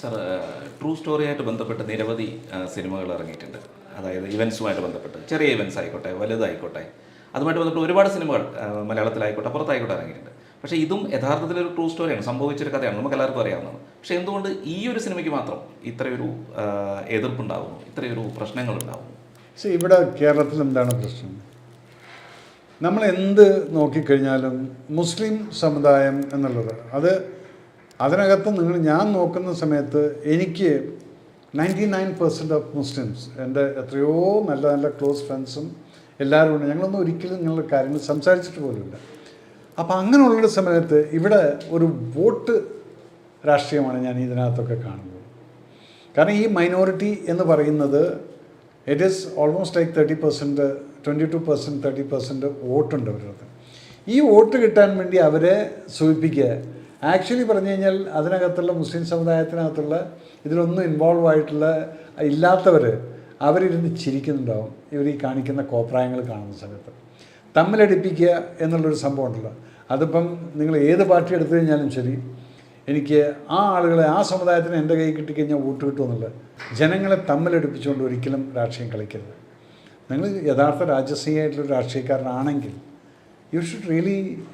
Sir true സ്റ്റോറിയായിട്ട് ബന്ധപ്പെട്ട് നിരവധി സിനിമകൾ ഇറങ്ങിയിട്ടുണ്ട്. അതായത് ഇവൻസുമായിട്ട് ബന്ധപ്പെട്ട് ചെറിയ ഇവൻസ് ആയിക്കോട്ടെ വലുതായിക്കോട്ടെ. അതുമായിട്ട് ബന്ധപ്പെട്ട് ഒരുപാട് സിനിമകൾ മലയാളത്തിലായിക്കോട്ടെ പുറത്തായിക്കോട്ടെ ഇറങ്ങിയിട്ടുണ്ട്. പക്ഷേ ഇതും യഥാർത്ഥത്തിൽ ഒരു ട്രൂ സ്റ്റോറിയാണ് സംഭവിച്ചൊരു കഥയാണ്. നമുക്ക് എല്ലാവർക്കും അറിയാവുന്നതാണ്. പക്ഷേ എന്തുകൊണ്ട് ഈ ഒരു സിനിമയ്ക്ക് മാത്രം ഇത്രയൊരു എതിർപ്പുണ്ടാകുന്നു ഇത്രയൊരു പ്രശ്നങ്ങൾ ഉണ്ടാകുന്നു പക്ഷേ ഇവിടെ കേരളത്തിൽ എന്താണ് പ്രശ്നം? നമ്മൾ എന്ത് നോക്കിക്കഴിഞ്ഞാലും മുസ്ലിം സമുദായം എന്നുള്ളത് അത് അതിനകത്ത് നിങ്ങൾ ഞാൻ നോക്കുന്ന സമയത്ത് എനിക്ക് ninety nine percent of Muslims എന്റെ എത്രയോ നല്ല നല്ല ക്ലോസ് ഫ്രണ്ട്സും എല്ലാവരും ഉണ്ട്. ഞങ്ങളൊന്നും ഒരിക്കലും നിങ്ങളുടെ കാര്യങ്ങൾ സംസാരിച്ചിട്ട് പോലുമില്ല. അപ്പോൾ അങ്ങനെയുള്ളൊരു സമയത്ത് ഇവിടെ ഒരു വോട്ട് രാഷ്ട്രീയമാണ് ഞാൻ ഇതിനകത്തൊക്കെ കാണുന്നത്. കാരണം ഈ മൈനോറിറ്റി എന്ന് പറയുന്നത് it is almost like thirty percent twenty two percent thirty percent വോട്ടുണ്ട് അവരുടെ ഈ വോട്ട് കിട്ടാൻ വേണ്ടി അവരെ സൂചിപ്പിക്കുക ആക്ച്വലി പറഞ്ഞു കഴിഞ്ഞാൽ അതിനകത്തുള്ള മുസ്ലിം സമുദായത്തിനകത്തുള്ള ഇതിലൊന്നും ഇൻവോൾവ് ആയിട്ടുള്ള ഇല്ലാത്തവർ അവരിരുന്ന് ചിരിക്കുന്നുണ്ടാവും. ഇവർ ഈ കാണിക്കുന്ന കോപ്രായങ്ങൾ കാണുന്ന സമയത്ത്. തമ്മിലടിപ്പിക്കുക എന്നുള്ളൊരു സംഭവം ഉണ്ടല്ലോ അതിപ്പം നിങ്ങൾ ഏത് പാർട്ടി എടുത്തു കഴിഞ്ഞാലും ശരി എനിക്ക് ആ ആളുകളെ ആ സമുദായത്തിന് എന്റെ കൈ കിട്ടിക്കഴിഞ്ഞാൽ വോട്ട് കിട്ടുമെന്നുള്ളത് ജനങ്ങളെ തമ്മിലടുപ്പിച്ചുകൊണ്ട് ഒരിക്കലും രാഷ്ട്രീയം കളിക്കരുത്. നിങ്ങൾ യഥാർത്ഥ രാജസീയമായിട്ടുള്ള രാഷ്ട്രീയക്കാരനാണെങ്കിൽ you should really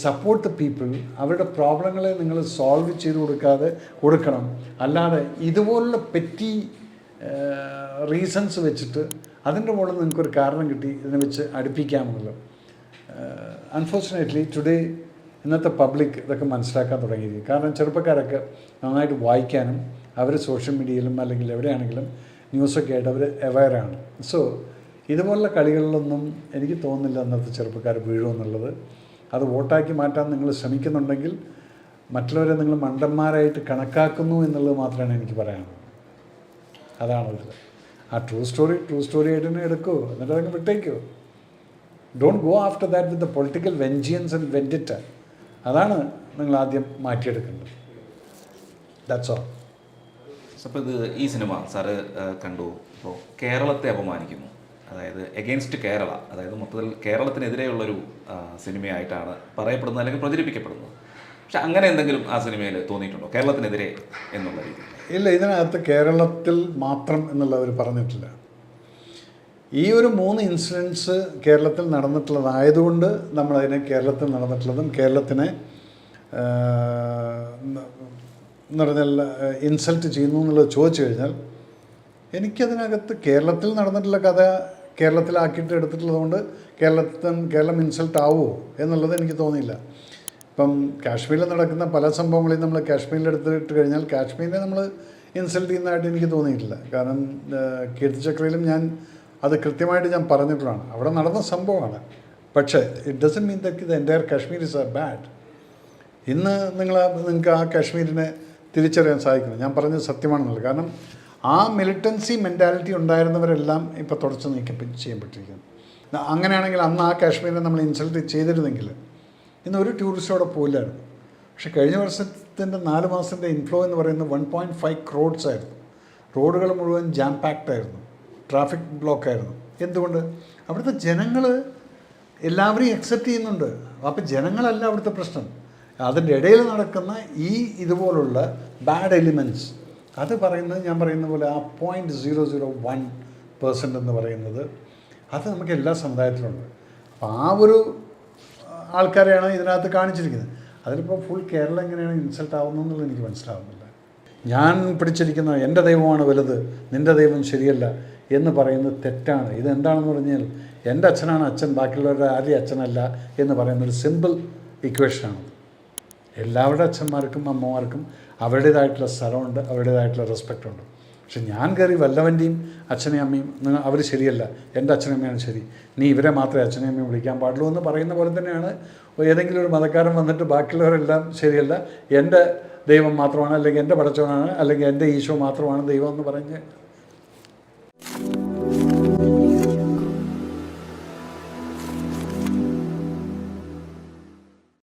support the people അവരുടെ പ്രോബ്ലങ്ങളെ നിങ്ങൾ സോൾവ് ചെയ്ത് കൊടുക്കാതെ കൊടുക്കണം. അല്ലാതെ ഇതുപോലുള്ള പെറ്റി റീസൺസ് വെച്ചിട്ട് അതിന്റെ മുകളിൽ നിങ്ങൾക്കൊരു കാരണം കിട്ടി ഇതിനെ വെച്ച് അടുപ്പിക്കാമെന്നുള്ളത്. അൺഫോർച്ചുനേറ്റ്ലി ടുഡേ ഇന്നത്തെ പബ്ലിക് ഇതൊക്കെ മനസ്സിലാക്കാൻ തുടങ്ങിയിരിക്കും കാരണം ചെറുപ്പക്കാരൊക്കെ നന്നായിട്ട് വായിക്കാനും അവർ സോഷ്യൽ മീഡിയയിലും അല്ലെങ്കിൽ എവിടെയാണെങ്കിലും ന്യൂസൊക്കെ ആയിട്ട് അവർ അവയറാണ് സോ ഇതുപോലുള്ള കളികളിലൊന്നും എനിക്ക് തോന്നുന്നില്ല അന്നത്തെ ചെറുപ്പക്കാർ വീഴുമെന്നുള്ളത്. അത് വോട്ടാക്കി മാറ്റാൻ നിങ്ങൾ ശ്രമിക്കുന്നുണ്ടെങ്കിൽ മറ്റുള്ളവരെ നിങ്ങൾ മണ്ടന്മാരായിട്ട് കണക്കാക്കുന്നു എന്നുള്ളത് മാത്രമാണ് എനിക്ക് പറയാനുള്ളത്. അതാണ് ഒരു ആ ട്രൂ സ്റ്റോറി ട്രൂ സ്റ്റോറി ആയിട്ട് തന്നെ എടുക്കൂ. എന്നിട്ട് അതങ്ങ് വിട്ടേക്കോ. Don't go after that with the political vengeance and vendetta അതാണ് നിങ്ങൾ ആദ്യം മാറ്റിയെടുക്കേണ്ടത്. ദാറ്റ്സ് ഓൾ അപ്പോൾ ഇത് ഈ സിനിമ സാറ് കണ്ടു. ഇപ്പോൾ കേരളത്തെ അപമാനിക്കുന്നു. അതായത് എഗെയിൻസ്റ്റ് കേരള. അതായത് മൊത്തത്തിൽ കേരളത്തിനെതിരെയുള്ളൊരു സിനിമയായിട്ടാണ് പറയപ്പെടുന്നത് അല്ലെങ്കിൽ പ്രചരിപ്പിക്കപ്പെടുന്നത്. പക്ഷെ അങ്ങനെ എന്തെങ്കിലും ആ സിനിമയിൽ തോന്നിയിട്ടുണ്ടോ? കേരളത്തിനെതിരെ എന്നുള്ള രീതി ഇല്ല ഇതിനകത്ത് കേരളത്തിൽ മാത്രം എന്നുള്ളവർ പറഞ്ഞിട്ടില്ല. ഈ ഒരു മൂന്ന് ഇൻസിഡൻസ് കേരളത്തിൽ നടന്നിട്ടുള്ളതായതുകൊണ്ട് നമ്മളതിനെ കേരളത്തിൽ നടന്നിട്ടുള്ളതും കേരളത്തിനെ എന്ന് പറഞ്ഞാൽ ഇൻസൾട്ട് ചെയ്യുന്നു എന്നുള്ളത് ചോദിച്ചു കഴിഞ്ഞാൽ എനിക്കതിനകത്ത് കേരളത്തിൽ നടന്നിട്ടുള്ള കഥ കേരളത്തിലാക്കിയിട്ട് എടുത്തിട്ടുള്ളതുകൊണ്ട് കേരളത്തിൽ കേരളം ഇൻസൾട്ട് ആവുമോ എന്നുള്ളത് എനിക്ക് തോന്നിയില്ല. ഇപ്പം കാശ്മീരിൽ നടക്കുന്ന പല സംഭവങ്ങളെയും നമ്മൾ കാശ്മീരിൽ എടുത്തിട്ട് കഴിഞ്ഞാൽ കാശ്മീരിനെ നമ്മൾ ഇൻസൾട്ട് ചെയ്യുന്നതായിട്ട് എനിക്ക് തോന്നിയിട്ടില്ല. കാരണം കീർത്തി ചക്രയിലും ഞാൻ അത് കൃത്യമായിട്ട് ഞാൻ പറഞ്ഞിട്ടുള്ളതാണ്. അവിടെ നടന്ന സംഭവമാണ്. പക്ഷേ it doesn't mean that the entire Kashmir is a bad ഇന്ന് നിങ്ങൾ നിങ്ങൾക്ക് ആ കാശ്മീരിനെ തിരിച്ചറിയാൻ സാധിക്കുന്നു ഞാൻ പറഞ്ഞത് സത്യമാണെന്നുള്ളത്. കാരണം ആ മിലിറ്റൻസി മെന്റാലിറ്റി ഉണ്ടായിരുന്നവരെല്ലാം ഇപ്പോൾ തുടച്ചു നീക്കം ചെയ്യപ്പെട്ടിരിക്കുന്നു. അങ്ങനെയാണെങ്കിൽ അന്ന് ആ കാശ്മീരിനെ നമ്മൾ ഇൻസൾട്ട് ചെയ്തിരുന്നെങ്കിൽ ഇന്ന് ഒരു ടൂറിസ്റ്റ് അവിടെ പോയില്ലായിരുന്നു. പക്ഷെ കഴിഞ്ഞ വർഷത്തിന്റെ നാല് മാസത്തിന്റെ ഇൻഫ്ലോ എന്ന് പറയുന്നത് വൺ പോയിന്റ് ഫൈവ് ക്രോഡ്സ് ആയിരുന്നു. റോഡുകൾ മുഴുവൻ ജാം പാക്ഡ് ആയിരുന്നു. ട്രാഫിക് ബ്ലോക്ക് ആയിരുന്നു. എന്തുകൊണ്ട്? അവിടുത്തെ ജനങ്ങൾ എല്ലാവരെയും അക്സെപ്റ്റ് ചെയ്യുന്നുണ്ട്. അപ്പോൾ ജനങ്ങളല്ല അവിടുത്തെ പ്രശ്നം. അതിന്റെ ഇടയിൽ നടക്കുന്ന ഈ ഇതുപോലുള്ള ബാഡ് എലിമെന്റ്സ് അത് പറയുന്നത് ഞാൻ പറയുന്ന പോലെ ആ point zero zero one percent എന്ന് പറയുന്നത് അത് നമുക്ക് എല്ലാ സമുദായത്തിലുണ്ട്. അപ്പോൾ ആ ഒരു ആൾക്കാരെയാണ് ഇതിനകത്ത് കാണിച്ചിരിക്കുന്നത്. അതിലിപ്പോൾ ഫുൾ കേരളം എങ്ങനെയാണ് ഇൻസൾട്ട് ആവുന്നതെന്നുള്ളത് എനിക്ക് മനസ്സിലാവുന്നില്ല. ഞാൻ പിടിച്ചിരിക്കുന്ന എന്റെ ദൈവമാണ് വലുത് നിന്റെ ദൈവം ശരിയല്ല എന്ന് പറയുന്നത് തെറ്റാണ്. ഇതെന്താണെന്ന് പറഞ്ഞാൽ എന്റെ അച്ഛനാണ് അച്ഛൻ ബാക്കിയുള്ളവരുടെ ആദ്യ അച്ഛനല്ല എന്ന് പറയുന്നൊരു സിമ്പിൾ ഇക്വേഷനാണ് എല്ലാവരുടെ അച്ഛന്മാർക്കും അമ്മമാർക്കും അവരുടേതായിട്ടുള്ള സ്ഥലമുണ്ട് അവരുടേതായിട്ടുള്ള റെസ്പെക്റ്റ് ഉണ്ട്. പക്ഷെ ഞാൻ കയറി വല്ലവന്റെയും അച്ഛനെയും അമ്മയും അവർ ശരിയല്ല എന്റെ അച്ഛനും അമ്മയാണ് ശരി. നീ ഇവരെ മാത്രമേ അച്ഛനെയും അമ്മയും വിളിക്കാൻ പാടുള്ളൂ എന്ന് പറയുന്ന പോലെ തന്നെയാണ് ഏതെങ്കിലും ഒരു മതക്കാരൻ വന്നിട്ട് ബാക്കിയുള്ളവരെല്ലാം ശരിയല്ല. എന്റെ ദൈവം മാത്രമാണ് അല്ലെങ്കിൽ എന്റെ പടച്ചവനാണ് അല്ലെങ്കിൽ എന്റെ ഈശോ മാത്രമാണ് ദൈവം എന്ന് പറഞ്ഞ്